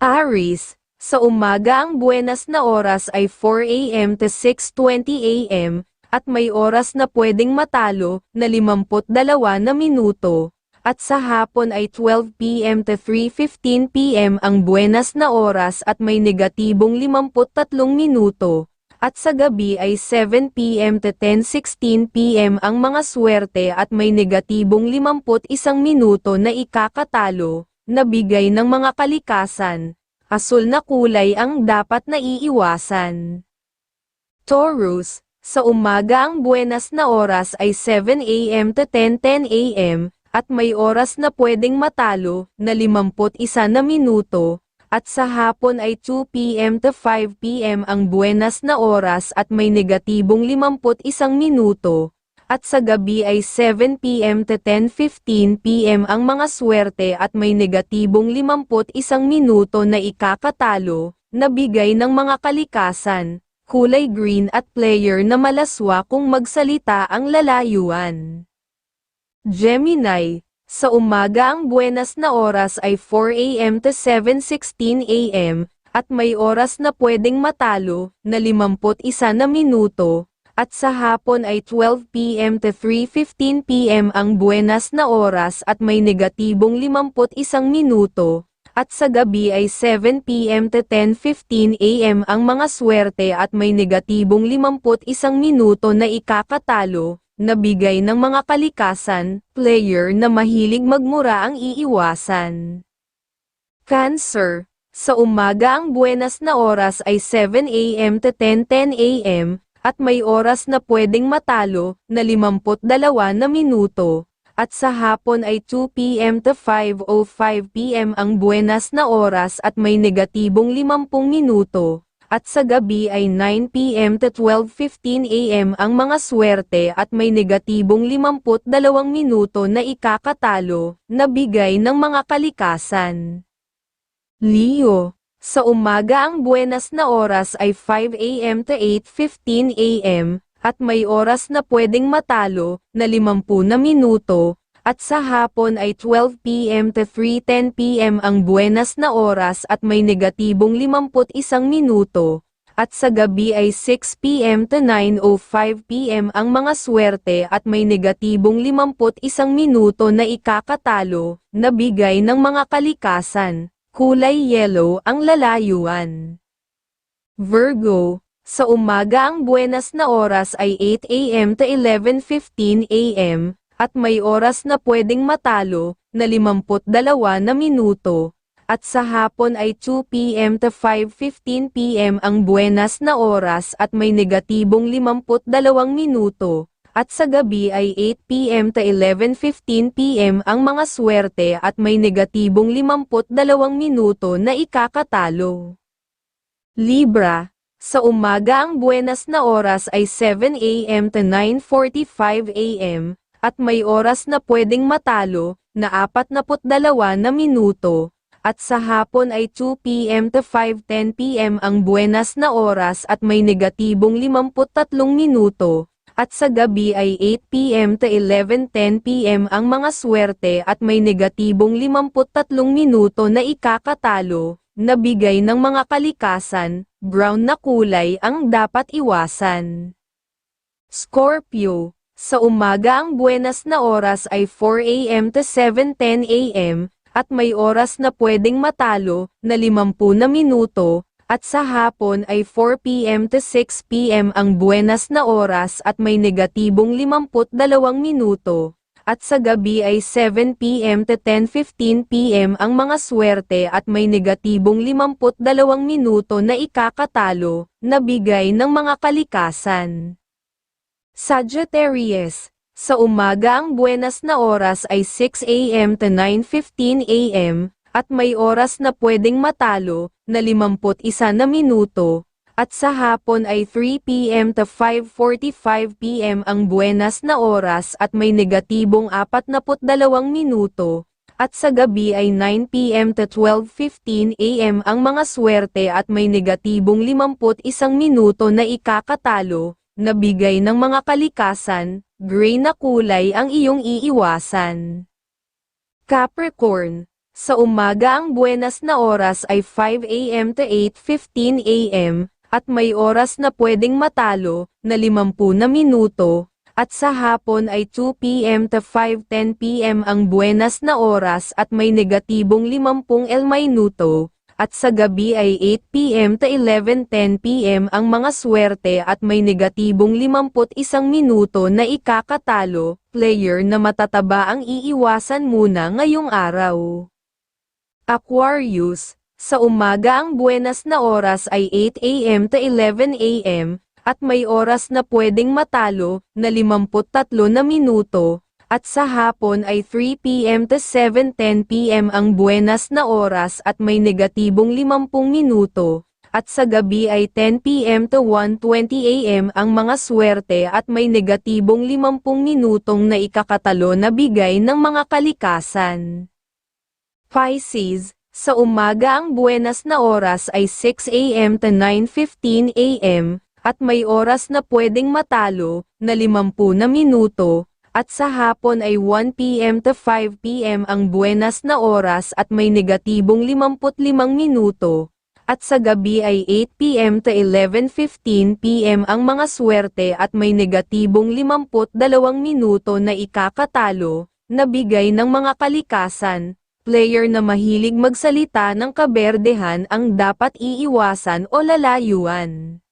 Aries, sa umaga ang buenas na oras ay 4 a.m. to 6.20 a.m., at may oras na pwedeng matalo, na 52 na minuto, at sa hapon ay 12 p.m. to 3.15 p.m. ang buenas na oras at may negatibong 53 minuto, at sa gabi ay 7 p.m. to 10.16 p.m. ang mga swerte at may negatibong 51 minuto na ikakatalo, na bigay ng mga kalikasan. Asul na kulay ang dapat na iiwasan. Taurus, sa umaga ang buenas na oras ay 7 a.m. to 10.10 a.m., at may oras na pwedeng matalo, na 51 na minuto, at sa hapon ay 2 p.m. to 5 p.m. ang buenas na oras at may negatibong 51 minuto, at sa gabi ay 7 p.m. to 10.15 p.m. ang mga swerte at may negatibong 51 minuto na ikakatalo, na bigay ng mga kalikasan, kulay green at player na malaswa kung magsalita ang lalayuan. Gemini, sa umaga ang buenas na oras ay 4 a.m. to 7.16 a.m., at may oras na pwedeng matalo, na 51 na minuto, at sa hapon ay 12 p.m. to 3.15 p.m. ang buenas na oras at may negatibong 51 minuto, at sa gabi ay 7 p.m. to 10.15 a.m. ang mga swerte at may negatibong 51 minuto na ikakatalo, na bigay ng mga kalikasan, player na mahilig magmura ang iiwasan. Cancer, sa umaga ang buenas na oras ay 7 a.m. to 10.10 a.m., at may oras na pwedeng matalo, na 52 na minuto, at sa hapon ay 2 p.m. to 5.05 p.m. ang buenas na oras at may negatibong 50 minuto, at sa gabi ay 9 p.m. to 12.15 a.m. ang mga swerte at may negatibong 52 minuto na ikakatalo, na bigay ng mga kalikasan. Leo, sa umaga ang buenas na oras ay 5 a.m. to 8.15 a.m., at may oras na pwedeng matalo, na 50 na minuto, at sa hapon ay 12 p.m. to 3.10 p.m. ang buenas na oras at may negatibong 51 minuto, at sa gabi ay 6 p.m. to 9.05 p.m. ang mga swerte at may negatibong 51 minuto na ikakatalo, na bigay ng mga kalikasan, kulay yellow ang lalayuan. Virgo, sa umaga ang buenas na oras ay 8 a.m. to 11.15 a.m., at may oras na pwedeng matalo, na 52 na minuto, at sa hapon ay 2 p.m. to 5.15 p.m. ang buenas na oras at may negatibong 52 minuto, at sa gabi ay 8 p.m. to 11.15 p.m. ang mga swerte at may negatibong 52 minuto na ikakatalo. Libra, sa umaga ang buenas na oras ay 7 a.m. to 9.45 a.m., at may oras na pwedeng matalo, na 42 na minuto, at sa hapon ay 2 p.m. to 5.10 p.m. ang buenas na oras at may negatibong 53 minuto, at sa gabi ay 8 p.m. to 11.10 p.m. ang mga swerte at may negatibong 53 minuto na ikakatalo, na bigay ng mga kalikasan, brown na kulay ang dapat iwasan. Scorpio, sa umaga ang buenas na oras ay 4 a.m. to 7.10 a.m., at may oras na pwedeng matalo, na 50 na minuto, at sa hapon ay 4 p.m. to 6 p.m. ang buenas na oras at may negatibong 52 minuto, at sa gabi ay 7 p.m. to 10.15 p.m. ang mga swerte at may negatibong 52 minuto na ikakatalo, na bigay ng mga kalikasan. Sagittarius, sa umaga ang buenas na oras ay 6 a.m. to 9.15 a.m., at may oras na pwedeng matalo, na 51 na minuto, at sa hapon ay 3 p.m. to 5.45 p.m. ang buenas na oras at may negatibong 42 minuto, at sa gabi ay 9 p.m. to 12.15 a.m. ang mga swerte at may negatibong 51 minuto na ikakatalo, na bigay ng mga kalikasan, gray na kulay ang iyong iiwasan. Capricorn, Sa umaga ang buenas na oras ay 5 a.m. to 8.15 a.m., at may oras na pwedeng matalo, na 50 na minuto, at sa hapon ay 2 p.m. to 5.10 p.m. ang buenas na oras at may negatibong 50 el minuto, at sa gabi ay 8 p.m. to 11.10 p.m. ang mga swerte at may negatibong 51 minuto na ikakatalo, player na matataba ang iiwasan muna ngayong araw. Aquarius, sa umaga ang buenas na oras ay 8 a.m. to 11 a.m., at may oras na pwedeng matalo, na 53 na minuto, at sa hapon ay 3 p.m. to 7.10 p.m. ang buenas na oras at may negatibong 50 minuto, at sa gabi ay 10 p.m. to 1.20 a.m. ang mga swerte at may negatibong 50 minutong na ikakatalo na bigay ng mga kalikasan. Pisces, sa umaga ang buenas na oras ay 6 a.m. to 9.15 a.m., at may oras na pwedeng matalo, na 50 na minuto, at sa hapon ay 1 p.m. to 5 p.m. ang buenas na oras at may negatibong 55 minuto, at sa gabi ay 8 p.m. to 11.15 p.m. ang mga swerte at may negatibong 52 minuto na ikakatalo, na bigay ng mga kalikasan, player na mahilig magsalita ng kaberdehan ang dapat iiwasan o lalayuan.